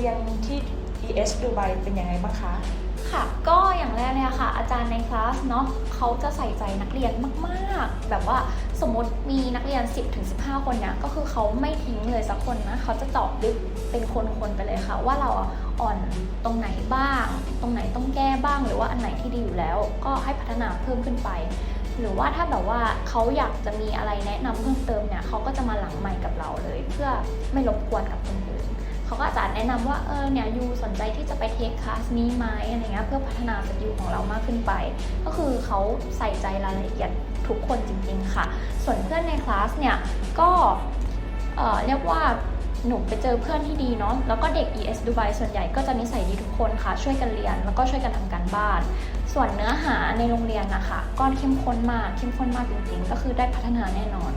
เรียนที่ ES ดูไบเป็นยังไงบ้างคะ ค่ะ ก็อย่างแรกเลยอะค่ะ อาจารย์ในคลาสเนาะเขาจะใส่ใจนักเรียนมากๆ แบบว่าสมมติมีนักเรียน 10-15 คนเนี่ยก็คือเขาไม่ทิ้งเลยสักคนนะเขาจะเจาะลึกเป็นคนๆไปเลยค่ะ ว่าเราอะอ่อนตรงไหนบ้าง ตรงไหนต้องแก้บ้าง หรือว่าอันไหนที่ดีอยู่แล้ว ก็ให้พัฒนาเพิ่มขึ้นไป หรือว่าถ้าแบบว่าเขาอยากจะมีอะไรแนะนำเพิ่มเติมเนี่ยเขาก็จะมาหลังใหม่กับเราเลย เพื่อไม่รบกวนกับคนอื่น เขาก็อาจจะแนะนำว่าเออเนี่ยยูสนใจที่จะไปเทคคลาสนี้ไหมอะไรเงี้ยเพื่อพัฒนาสกิลของเรามากขึ้นไป ก็คือเขาใส่ใจรายละเอียดทุกคนจริงๆค่ะ ส่วนเพื่อนในคลาสเนี่ยก็เอ่อเรียกว่าหนูไปเจอเพื่อนที่ดีเนาะ แล้วก็เด็ก ES ดูไบส่วนใหญ่ก็จะนิสัยดีทุกคนค่ะ ช่วยกันเรียน แล้วก็ช่วยกันทำการบ้าน ส่วนเนื้อหาในโรงเรียนนะคะก็เข้มข้นมาก เข้มข้นมากจริงๆ ก็คือได้พัฒนาแน่นอน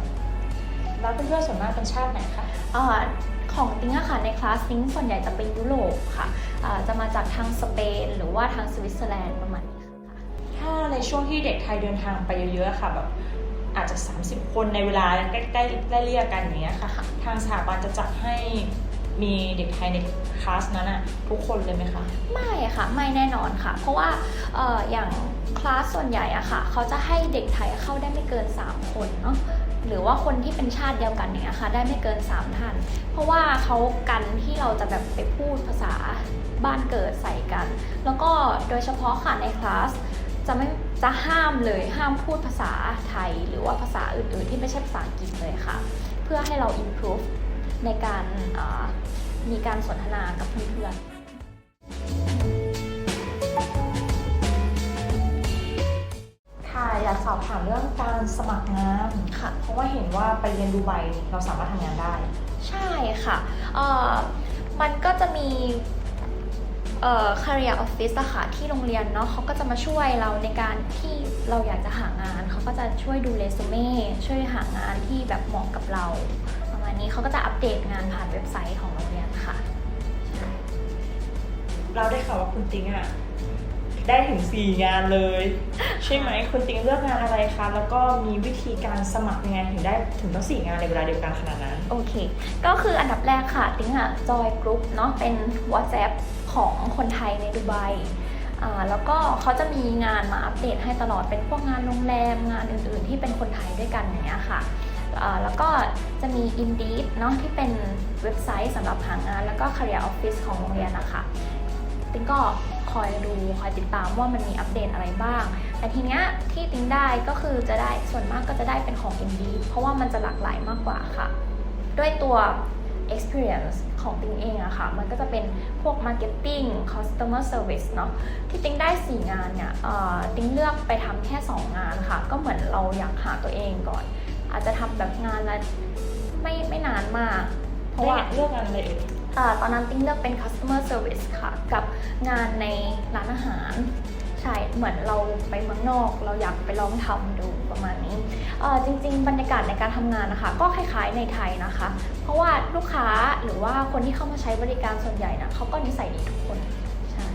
แล้วเพื่อนๆส่วนมากเป็นชาติไหนคะอา ของติ้งอะค่ะในคลาสติ้งส่วนใหญ่จะเป็นยุโรปค่ะอ่าจะมาจากทางสเปน หรือว่าทางสวิตเซอร์แลนด์ประมาณนี้ค่ะถ้าในช่วงที่เด็กไทยเดินทางไปเยอะๆค่ะแบบอาจจะ 30 คนในเวลาใกล้ๆใกล้เรียกกันอย่างเงี้ยค่ะ ทางสถาบันจะจัดให้มีเด็กไทยในคลาสนั้นอะทุกคนเลยไหมคะ ไม่ค่ะ ไม่แน่นอนค่ะ เพราะว่าเอ่ออย่าง คลาสส่วนใหญ่อะค่ะ เขาจะให้เด็กไทยเข้าได้ไม่เกิน 3 คนเนาะหรือว่าคนที่เป็นชาติเดียวกันเนี่ยค่ะ ได้ไม่เกิน 3ท่าน เพราะว่าเขากันที่เราจะแบบไปพูดภาษาบ้านเกิดใส่กัน แล้วก็โดยเฉพาะค่ะในคลาสจะไม่จะห้ามเลยห้ามพูดภาษาไทย หรือว่าภาษาอื่นๆ ที่ไม่ใช่ภาษาอังกฤษเลยค่ะ เพื่อให้เรา improve ในการมีการสนทนากับเพื่อนๆ เรื่องการสมัครงานค่ะ เพราะว่าเห็นว่าไปเรียนดูไบเราสามารถทำงานได้ ใช่ค่ะเอ่อมันก็จะมีเอ่อ career office อะค่ะที่โรงเรียนเนาะเขาก็จะมาช่วยเราในการที่เราอยากจะหางาน เขาก็จะช่วยดูเรซูเม่ช่วยหางานที่แบบเหมาะกับเราประมาณนี้เขาก็จะอัปเดตงานผ่านเว็บไซต์ของโรงเรียนค่ะ เราได้ข่าวว่าคุณติ๊งอะ ได้ถึง 4 งานเลย ใช่ไหมคุณติ๊งเลือกงานอะไรคะแล้วก็มีวิธีการสมัครยังไงถึงได้ถึงทั้ง4งานในเวลาเดียวกันขนาดนั้น โอเค ก็คืออันดับแรกค่ะ ติ้งอะจอยกรุ๊ปเนาะเป็น WhatsApp ของคนไทยในดูไบอ่าแล้วก็เขาจะมีงานมาอัปเดตให้ตลอดเป็นพวกงานโรงแรมงานอื่นๆ ที่เป็นคนไทยด้วยกันอย่างเงี้ยค่ะอ่าแล้วก็จะมี Indeed เนาะที่เป็นเว็บไซต์สำหรับหางาน แล้วก็ Career Office ของโรงเรียนนะคะ ติ้งก็คอยดูคอยติดตามว่ามันมีอัปเดตอะไรบ้าง แต่ทีเนี้ยที่ติ้งได้ก็คือจะได้ส่วนมากก็จะได้เป็นของ Indeed เพราะว่ามันจะหลากหลายมากกว่าค่ะ ด้วยตัว experience ของติงเองอะค่ะ มันก็จะเป็นพวก marketing customer service เนาะ ที่ติงได้ 4 งานเนี่ยติงเลือกไปทำแค่ 2 งานค่ะ ก็เหมือนเราอยากหาตัวเองก่อน อาจจะทำแบบงานละไม่ไม่นานมาก เพราะว่าเลือกงานอะไรเอ่ย ตอนนั้นติ้งเลือกเป็น customer service ค่ะ กับงานในร้านอาหาร ใช่ เหมือนเราไปเมืองนอก เราอยากไปลองทำดูประมาณนี้เอ่อจริง ๆ บรรยากาศในการทำงานนะคะ ก็คล้ายๆในไทยนะคะ เพราะว่าลูกค้าหรือว่าคนที่เข้ามาใช้บริการส่วนใหญ่นะเขาก็นิสัยดีทุกคนใช่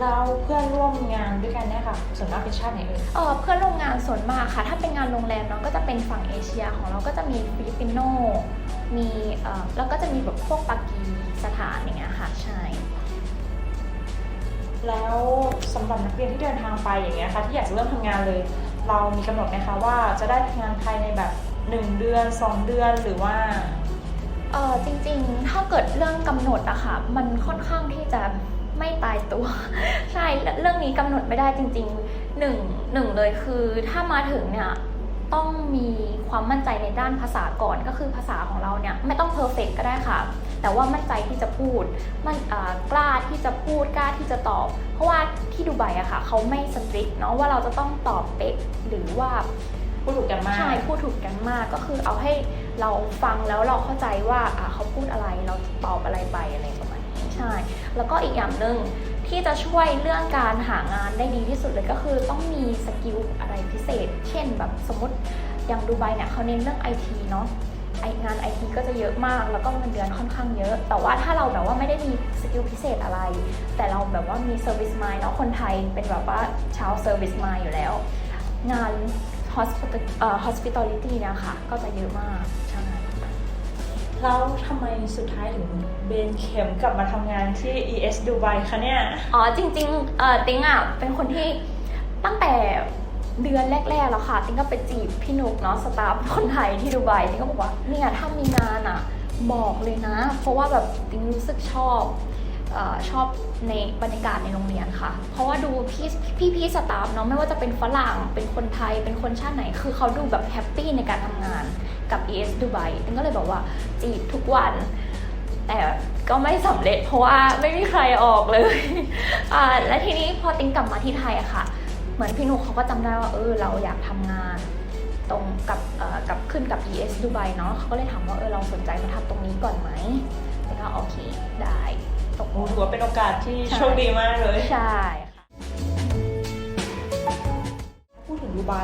เราเพื่อนร่วมงานด้วยกันเนี่ยค่ะส่วนมากเป็นชาติไหนเอ่ยเอ่อเพื่อนร่วมงานส่วนมากค่ะ ถ้าเป็นงานโรงแรมเนาะก็จะเป็นฝั่งเอเชียของเราก็จะมีฟิลิปปินโน มีเอ่อแล้วก็จะมีแบบพวกปากีสถานอย่างเงี้ยค่ะใช่ แล้วสำหรับนักเรียนที่เดินทางไปอย่างเงี้ยค่ะที่อยากจะเริ่มทำงานเลย เรามีกำหนดไหมคะว่าจะได้ทำงานภายในแบบ 1 เดือน 2 เดือนหรือว่าเออจริงๆ ถ้าเกิดเรื่องกำหนดอะค่ะ มันค่อนข้างที่จะไม่ตายตัว ใช่ เรื่องนี้กำหนดไม่ได้จริงๆหนึ่งหนึ่งเลยคือ ถ้ามาถึงเนี่ย ต้องมีความมั่นใจในด้านภาษาก่อนก็คือภาษาของเราเนี่ยไม่ต้องเพอร์เฟกก็ได้ค่ะ แต่ว่ามั่นใจที่จะพูดมันอ่ากล้าที่จะพูดกล้าที่จะตอบ เพราะว่าที่ดูไบอะค่ะเขาไม่สตริกเนาะว่าเราจะต้องตอบเป๊ะหรือว่าพูดถูกกันมากใช่พูดถูกกันมากก็คือเอาให้เราฟังแล้วเราเข้าใจว่าอะเขาพูดอะไรเราตอบอะไรไปอะไรประมาณนี้ใช่ แล้วก็อีกอย่างหนึ่ง ที่จะช่วยเรื่องการหางานได้ดีที่สุดเลยก็คือต้องมีสกิลอะไรพิเศษ เช่นแบบสมมติอย่างดูไบเนี่ยเขาเน้นเรื่องไอทีเนาะไองานไอทีก็จะเยอะมาก แล้วก็เงินเดือนค่อนข้างเยอะ แต่ว่าถ้าเราแบบว่าไม่ได้มีสกิลพิเศษอะไร แต่เราแบบว่ามีเซอร์วิสมายเนาะคนไทยเป็นแบบว่าชาวเซอร์วิสมายอยู่แล้ว งาน hospital เอ่อ hospitality เนี่ยค่ะ ก็จะเยอะมาก แล้วทำไมสุดท้ายถึงเบนเข็มกลับมาทำงานที่ ES ดูไบคะเนี่ย อ๋อจริงๆเออติงอะเป็นคนที่ตั้งแต่เดือนแรกๆแล้วค่ะ ติงก็ไปจีบพี่นุกเนาะสตาฟคนไทยที่ดูไบติงก็บอกว่าเนี่ยถ้ามีงานอะบอกเลยนะ เพราะว่าแบบติงรู้สึกชอบเออชอบในบรรยากาศในโรงเรียนค่ะ เพราะว่าดูพี่พี่พี่สตาฟเนาะไม่ว่าจะเป็นฝรั่งเป็นคนไทยเป็นคนชาติไหน คือเขาดูแบบแฮปปี้ในการทำงานกับ ES ดูไบติ๊งก็เลยบอกว่า จีบทุกวัน แต่ก็ไม่สำเร็จเพราะว่าไม่มีใครออกเลยอ่าและทีนี้พอติ๊งกลับมาที่ไทยอะค่ะ เหมือนพี่นุกเขาก็จำได้ว่าเออเราอยากทำงานตรงกับเอ่อกับขึ้นกับ ES ดูไบเนาะเขาก็เลยถามว่าเออเราสนใจมาทำตรงนี้ก่อนไหมติ๊งก็โอเคได้ตกลโอ้งถือว่าเป็นโอกาสที่ใช่โชคดีมากเลย ใช่ค่ะพูดถึงดูไบ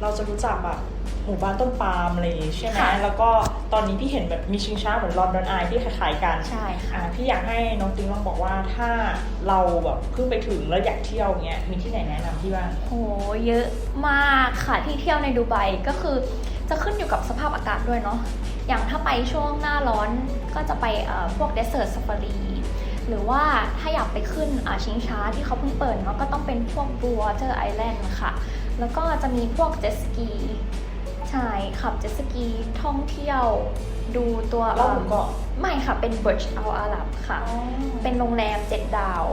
เราจะรู้จักแบบ หมู่บ้านต้นปาล์มอะไรอย่างงี้ใช่ไหมค่ะแล้วก็ตอนนี้พี่เห็นแบบมีชิงช้าเหมือนลอนดอนไอที่คล้ายๆกันใช่ค่ะ อ่าพี่อยากให้น้องติ๊งลองบอกว่าถ้าเราแบบเพิ่งไปถึงแล้วอยากเที่ยวเงี้ยมีที่ไหนแนะนำพี่บ้าง โหเยอะมากค่ะที่เที่ยวในดูไบก็คือจะขึ้นอยู่กับสภาพอากาศด้วยเนาะอย่างถ้าไปช่วงหน้าร้อนก็จะไปเอ่อพวกเดสเ e ร์ f ซ f ฟ r รีหรือว่าถ้าอยากไปขึ้นอ่าชิงช้าที่เขาเพิ่งเปิดเนาะก็ต้องเป็นพวก Blue Water Island ค่ะ แล้วก็จะมีพวกเจ็ตสกี ใช่ขับเจ็ตสกีท่องเที่ยว ดูตัวรอบหมู่เกาะ ไม่ค่ะ เป็น Burj Al Arab ค่ะ เป็นโรงแรมเจ็ดดาว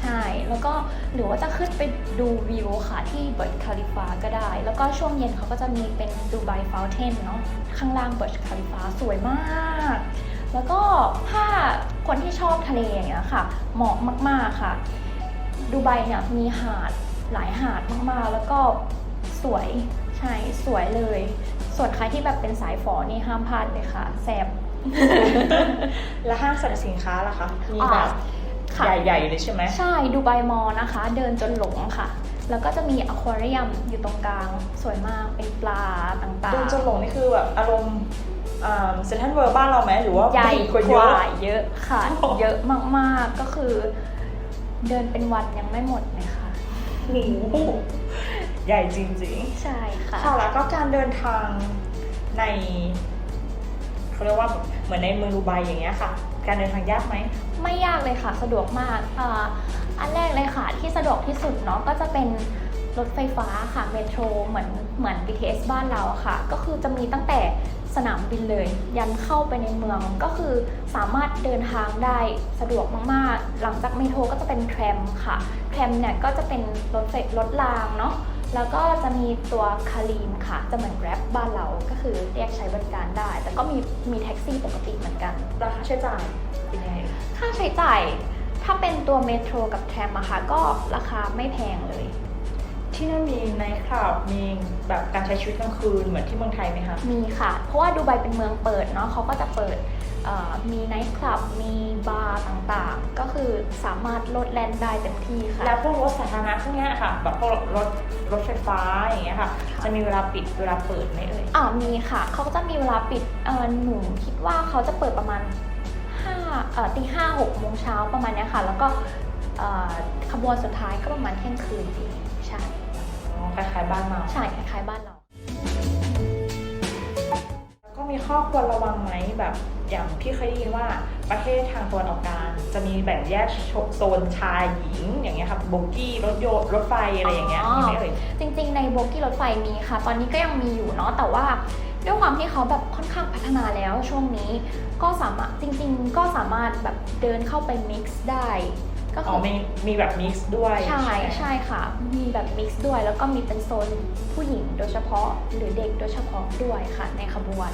ใช่ แล้วก็หรือว่าจะขึ้นไปดูวิวค่ะที่เบิร์ c คาลิฟาก็ได้ แล้วก็ช่วงเย็นเขาก็จะมีเป็นดูไบฟ u ลเทนเนาะข้างล่างเบิร์ c คาลิฟาสวยมากแล้วก็ถ้าคนที่ชอบทะเลอย่างเงี้ยค่ะ เหมาะมาก ๆ ค่ะ ดูไบเนี่ยมีหาดหลายหาดมาก ๆ แล้วก็ สวยใช่สวยเลย ส่วนใครที่แบบเป็นสายฝอนี่ห้ามพลาดเลยค่ะแซบแล้วห้างสรรพสินค้าล่ะคะมีอ่าแบบค่ะใหญ่ๆเลยใช่ไหมใช่ดูไบมอลนะคะ เดินจนหลงค่ะ แล้วก็จะมีอควาเรียมอยู่ตรงกลาง สวยมากเป็นปลาต่างดูจนหลงนี่คือแบบอารมณ์เซนทันเวิร์บ้านเราไหมหรือว่าๆใหญ่กว่ากเยว่าอะเยอะค่ะโอ้เยอะมากๆก็คือ เดินเป็นวันยังไม่หมดเลยค่ะโอ้โห ใหญ่จริงใช่ค่ะ ๆ ค่ะแล้วก็การเดินทางในเขาเรียกว่าเหมือนในเมืองดูไบอย่างเงี้ยค่ะ การเดินทางยากไหม ไม่ยากเลยค่ะ สะดวกมากอ่าอันแรกเลยค่ะ ที่สะดวกที่สุดเนาะก็จะเป็นรถไฟฟ้าค่ะเมโทรเหมือนเหมือน BTS บ้านเราอะค่ะ ก็คือจะมีตั้งแต่สนามบินเลย ยันเข้าไปในเมืองก็คือสามารถเดินทางได้สะดวกมากๆ หลังจากเมโทรก็จะเป็นแทรมค่ะแทรมเนี่ยก็จะเป็นรถไฟรถรางเนาะ แล้วก็จะมีตัวคารีมค่ะ จะเหมือน Grab บ้านเราก็คือเรียกใช้บริการได้ แต่ก็มีมีแท็กซี่ปกติเหมือนกัน ราคาใช้จ่ายเป็นยังไงค่าใช้จ่าย ถ้าเป็นตัวเมโทรกับแทรมอะค่ะก็ราคาไม่แพงเลย ที่นั่นมีไนท์คลับมีแบบการใช้ชีวิตกลางคืนเหมือนที่เมืองไทยไหมคะมีค่ะ เพราะว่าดูไบเป็นเมืองเปิดเนาะเขาก็จะเปิดเอ่อ มีไนท์คลับ มีบาร์ต่างๆ ก็คือสามารถโลดแล่นได้เต็มที่ค่ะ แล้วพวกรถสาธารณะพวกเนี้ยค่ะ แบบพวกรถรถไฟฟ้าอย่างเงี้ยค่ะ จะมีเวลาปิดเวลาเปิดไหมเอ่ยอ่ามีค่ะ เขาก็จะมีเวลาปิดเอ่อหนูคิดว่าเขาจะเปิดประมาณห้าเอ่อตีห้าหกโมงเช้าประมาณเนี้ยค่ะ แล้วก็เอ่อขบวนสุดท้ายก็ประมาณเที่ยงคืนเองใช่อ๋อคล้ายๆบ้านเราใช่คล้ายๆบ้านเรา มีข้อควรระวังไหมแบบอย่างพี่เคยได้ยินว่าประเทศทางตะวันออกกลางจะมีแบ่งแยกโซนชายหญิงอย่างเงี้ยค่ะโบกี้รถยนต์รถไฟอะไรอย่างเงี้ยอ๋อมีไหมเอ่ยจริง ๆ ในโบกี้รถไฟมีค่ะ ตอนนี้ก็ยังมีอยู่เนาะแต่ว่าด้วยความที่เขาแบบค่อนข้างพัฒนาแล้วช่วงนี้ก็สามารถจริง ๆ ก็สามารถแบบเดินเข้าไป mix ได้ก็อ๋อมีมีแบบมิกซ์ด้วยใช่ไหมใช่ค่ะ มีแบบ mix ด้วย แล้วก็มีเป็นโซนผู้หญิงโดยเฉพาะหรือเด็กโดยเฉพาะด้วยค่ะในขบวน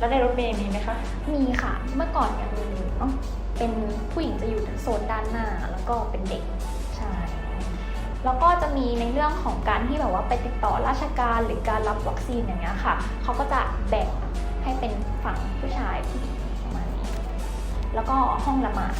แล้วในรถเมย์มีไหมคะมีค่ะ เมื่อก่อนยังมีอยู่เนาะเป็นผู้หญิงจะอยู่โซนด้านหน้าแล้วก็เป็นเด็กใช่แล้วก็จะมีในเรื่องของการที่แบบว่าไปติดต่อราชการหรือการรับวัคซีนอย่างเงี้ยค่ะเขาก็จะแบ่งให้เป็นฝั่งผู้ชายผู้หญิงประมาณนี้ แล้วก็ห้องละหมาด